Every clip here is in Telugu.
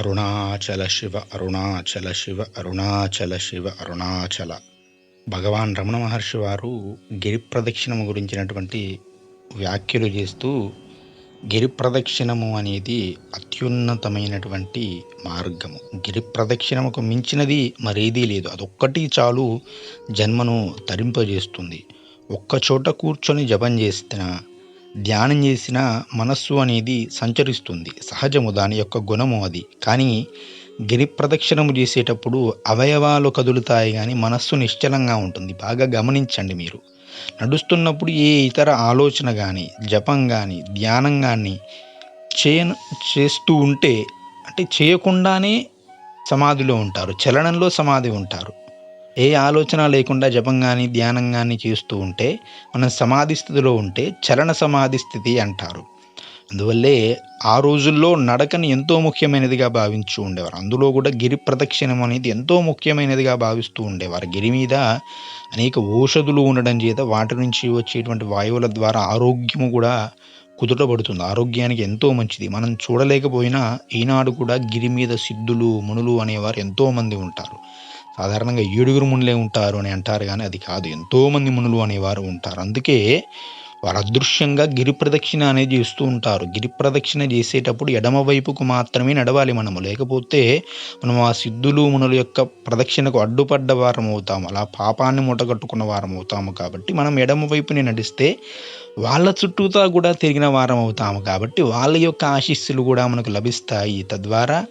అరుణాచల శివ అరుణాచల శివ అరుణాచల శివ అరుణాచల. భగవాన్ రమణ మహర్షి వారు గిరి ప్రదక్షిణము గురించినటువంటి వ్యాఖ్యలు చేస్తూ గిరి ప్రదక్షిణము అనేది అత్యున్నతమైనటువంటి మార్గము. గిరి ప్రదక్షిణముకు మించినది మరేదీ లేదు. అదొక్కటి చాలు జన్మను తరింపజేస్తుంది. ఒక్కచోట కూర్చొని జపం చేసిన ధ్యానం చేసిన మనస్సు అనేది సంచరిస్తుంది. సహజము దాని యొక్క గుణము అది. కానీ గిరి ప్రదక్షిణము చేసేటప్పుడు అవయవాలు కదులుతాయి కానీ మనస్సు నిశ్చలంగా ఉంటుంది. బాగా గమనించండి మీరు. నడుస్తున్నప్పుడు ఏ ఇతర ఆలోచన కానీ జపం కానీ ధ్యానం కానీ చేయ చేస్తూ ఉంటే అంటే చేయకుండానే సమాధిలో ఉంటారు. చలనంలో సమాధి ఉంటారు. ఏ ఆలోచన లేకుండా జపం కానీ ధ్యానం కానీ చేస్తూ ఉంటే మనం సమాధి స్థితిలో ఉంటే చలన సమాధి స్థితి అంటారు. అందువల్లే ఆ రోజుల్లో నడకని ఎంతో ముఖ్యమైనదిగా భావించు ఉండేవారు. అందులో కూడా గిరి ప్రదక్షిణం అనేది ఎంతో ముఖ్యమైనదిగా భావిస్తూ ఉండేవారు. గిరి మీద అనేక ఔషధులు ఉండడం చేత వాటి నుంచి వచ్చేటువంటి వాయువుల ద్వారా ఆరోగ్యము కూడా కుదుటపడుతుంది. ఆరోగ్యానికి ఎంతో మంచిది. మనం చూడలేకపోయినా ఈనాడు కూడా గిరి మీద సిద్ధులు మునులు అనేవారు ఎంతోమంది ఉంటారు. సాధారణంగా ఏడుగురు మునులే ఉంటారు అని అంటారు కానీ అది కాదు. ఎంతోమంది మునులు అనేవారు ఉంటారు. అందుకే వారు అదృశ్యంగా గిరి ప్రదక్షిణ అనేది చేస్తూ ఉంటారు. గిరి ప్రదక్షిణ చేసేటప్పుడు ఎడమ వైపుకు మాత్రమే నడవాలి మనము. లేకపోతే మనం ఆ సిద్ధులు మునుల యొక్క ప్రదక్షిణకు అడ్డుపడ్డ వారం అవుతాము. అలా పాపాన్ని మూటగట్టుకున్న వారం అవుతాము కాబట్టి మనం ఎడమ వైపునే నడిస్తే వాళ్ళ చుట్టూతా కూడా తిరిగిన వారం అవుతాము కాబట్టి వాళ్ళ యొక్క ఆశీస్సులు కూడా మనకు లభిస్తాయి. తద్వారా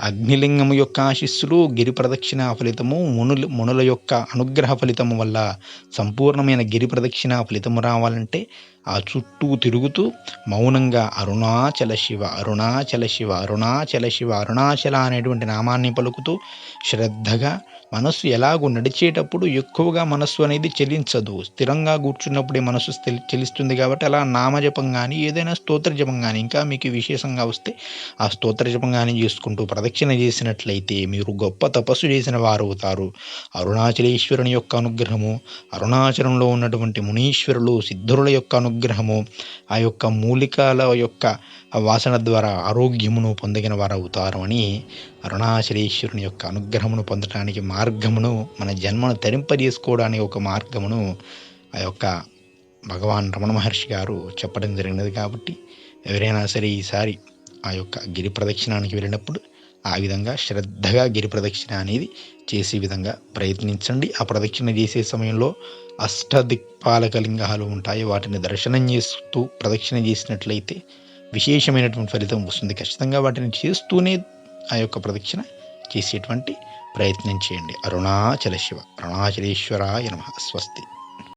అగ్నిలింగము యొక్క ఆశీస్సులు గిరి ప్రదక్షిణ ఫలితము మునులు మునుల యొక్క అనుగ్రహ ఫలితము వల్ల సంపూర్ణమైన గిరి ప్రదక్షిణ ఫలితము రావాలంటే ఆ చుట్టూ తిరుగుతూ మౌనంగా అరుణాచల శివ అరుణాచల శివ అరుణాచల శివ అరుణాచల అనేటువంటి నామాన్ని పలుకుతూ శ్రద్ధగా మనస్సు ఎలాగో నడిచేటప్పుడు ఎక్కువగా మనస్సు అనేది చెలించదు. స్థిరంగా కూర్చున్నప్పుడే మనస్సు చెలిస్తుంది కాబట్టి అలా నామజపం కానీ ఏదైనా స్తోత్ర జపం కానీ ఇంకా మీకు విశేషంగా వస్తే ఆ స్తోత్ర జపం కానీ చేసుకుంటూ ప్రదక్షిణ చేసినట్లయితే మీరు గొప్ప తపస్సు చేసిన వారు అవుతారు. అరుణాచలేశ్వరుని యొక్క అనుగ్రహము అరుణాచలంలో ఉన్నటువంటి మునీశ్వరులు సిద్ధుల యొక్క అనుగ్రహము ఆ యొక్క మూలికల యొక్క వాసన ద్వారా ఆరోగ్యమును పొందగిన వారు అవుతారు అని అరుణాచలేశ్వరుని యొక్క అనుగ్రహమును పొందడానికి మార్గమును మన జన్మను తరింపజేసుకోవడానికి ఒక మార్గమును ఆ యొక్క భగవాన్ రమణ మహర్షి గారు చెప్పడం జరిగినది కాబట్టి ఎవరైనా సరే ఈసారి ఆ యొక్క గిరి ప్రదక్షిణానికి వెళ్ళినప్పుడు ఆ విధంగా శ్రద్ధగా గిరి ప్రదక్షిణ అనేది చేసే విధంగా ప్రయత్నించండి. ఆ ప్రదక్షిణ చేసే సమయంలో అష్టదిక్పాలక లింగాలు ఉంటాయి. వాటిని దర్శనం చేస్తూ ప్రదక్షిణ చేసినట్లయితే విశేషమైనటువంటి ఫలితం వస్తుంది. ఖచ్చితంగా వాటిని చేస్తూనే ఆ యొక్క ప్రదక్షిణ చేసేటువంటి ప్రయత్నం చేయండి. అరుణాచల శివ అరుణాచలేశ్వరాయ నమ. స్వస్తి.